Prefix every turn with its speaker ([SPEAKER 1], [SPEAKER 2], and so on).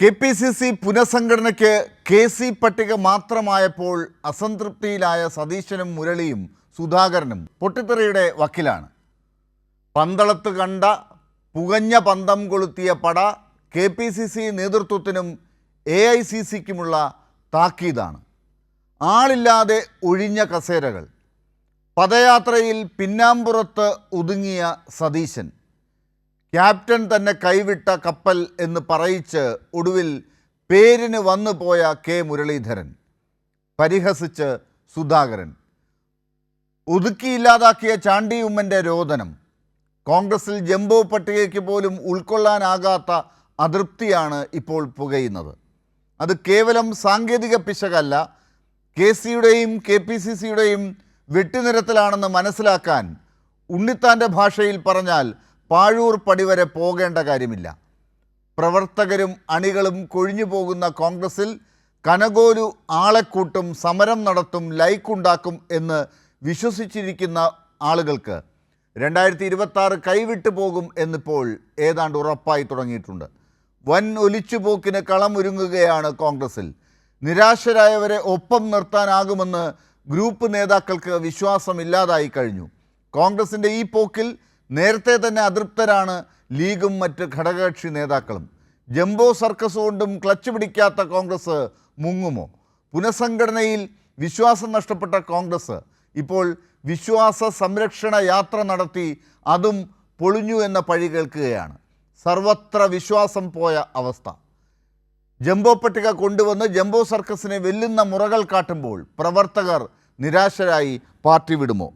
[SPEAKER 1] K P C C പുനഃസംഘടനയ്ക്ക് K C പട്ടിക മാത്രമായപ്പോൾ അസംതൃപ്തിയിലായ സതീശനും മുരളിയും സുധാകരനും പൊട്ടിത്തെറിയുടെ വക്കിലാണ്. പന്തളത്ത് കണ്ട പുകഞ്ഞ പന്തം കൊളുത്തിയ പട കെ പി സി സി നേതൃത്വത്തിനും എ ഐ സി സിക്കുമുള്ള താക്കീതാണ്. ആളില്ലാതെ ഒഴിഞ്ഞ കസേരകൾ. പദയാത്രയിൽ പിന്നാമ്പുറത്ത് ഒതുങ്ങിയ സതീശൻ. ക്യാപ്റ്റൻ തന്നെ കൈവിട്ട കപ്പൽ എന്ന് പറയിച്ച് ഒടുവിൽ പേരിന് വന്നു പോയ കെ മുരളീധരൻ പരിഹസിച്ച് സുധാകരൻ. ഒതുക്കിയില്ലാതാക്കിയ ചാണ്ടി ഉമ്മന്റെ രോദനം കോൺഗ്രസിൽ ജംബോ പട്ടികയ്ക്ക് പോലും ഉൾക്കൊള്ളാനാകാത്ത അതൃപ്തിയാണ് ഇപ്പോൾ പുകയുന്നത്. അത് കേവലം സാങ്കേതിക പിശകല്ല കെ സിയുടെയും കെ പി സി സിയുടെയും വെട്ടിനിരത്തലാണെന്ന് മനസ്സിലാക്കാൻ ഉണ്ണിത്താന്റെ ഭാഷയിൽ പറഞ്ഞാൽ പാഴൂർ പടിവരെ പോകേണ്ട കാര്യമില്ല. പ്രവർത്തകരും അണികളും കൊഴിഞ്ഞു പോകുന്ന കോൺഗ്രസിൽ കനകോലു ആളെക്കൂട്ടും സമരം നടത്തും ലൈക്കുണ്ടാക്കും എന്ന് വിശ്വസിച്ചിരിക്കുന്ന ആളുകൾക്ക് രണ്ടായിരത്തി ഇരുപത്തി കൈവിട്ടു പോകും എന്നിപ്പോൾ ഏതാണ്ട് ഉറപ്പായി തുടങ്ങിയിട്ടുണ്ട്. വൻ ഒലിച്ചുപോക്കിന് കളമൊരുങ്ങുകയാണ് കോൺഗ്രസിൽ. നിരാശരായവരെ ഒപ്പം നിർത്താനാകുമെന്ന് ഗ്രൂപ്പ് നേതാക്കൾക്ക് വിശ്വാസമില്ലാതായി കഴിഞ്ഞു. കോൺഗ്രസിന്റെ ഈ പോക്കിൽ നേരത്തെ തന്നെ അതൃപ്തരാണ് ലീഗും മറ്റ് ഘടകകക്ഷി നേതാക്കളും. ജംബോ സർക്കസ് കൊണ്ടും ക്ലച്ച് പിടിക്കാത്ത കോൺഗ്രസ് മുങ്ങുമോ? പുനഃസംഘടനയിൽ വിശ്വാസം നഷ്ടപ്പെട്ട കോൺഗ്രസ്. ഇപ്പോൾ വിശ്വാസ സംരക്ഷണ യാത്ര നടത്തി അതും പൊളിഞ്ഞു എന്ന പഴി കേൾക്കുകയാണ്. സർവത്ര വിശ്വാസം പോയ അവസ്ഥ. ജംബോ പട്ടിക കൊണ്ടുവന്ന് ജംബോ സർക്കസിനെ വെല്ലുന്ന മുറകൾ കാട്ടുമ്പോൾ പ്രവർത്തകർ നിരാശരായി പാർട്ടി വിടുമോ?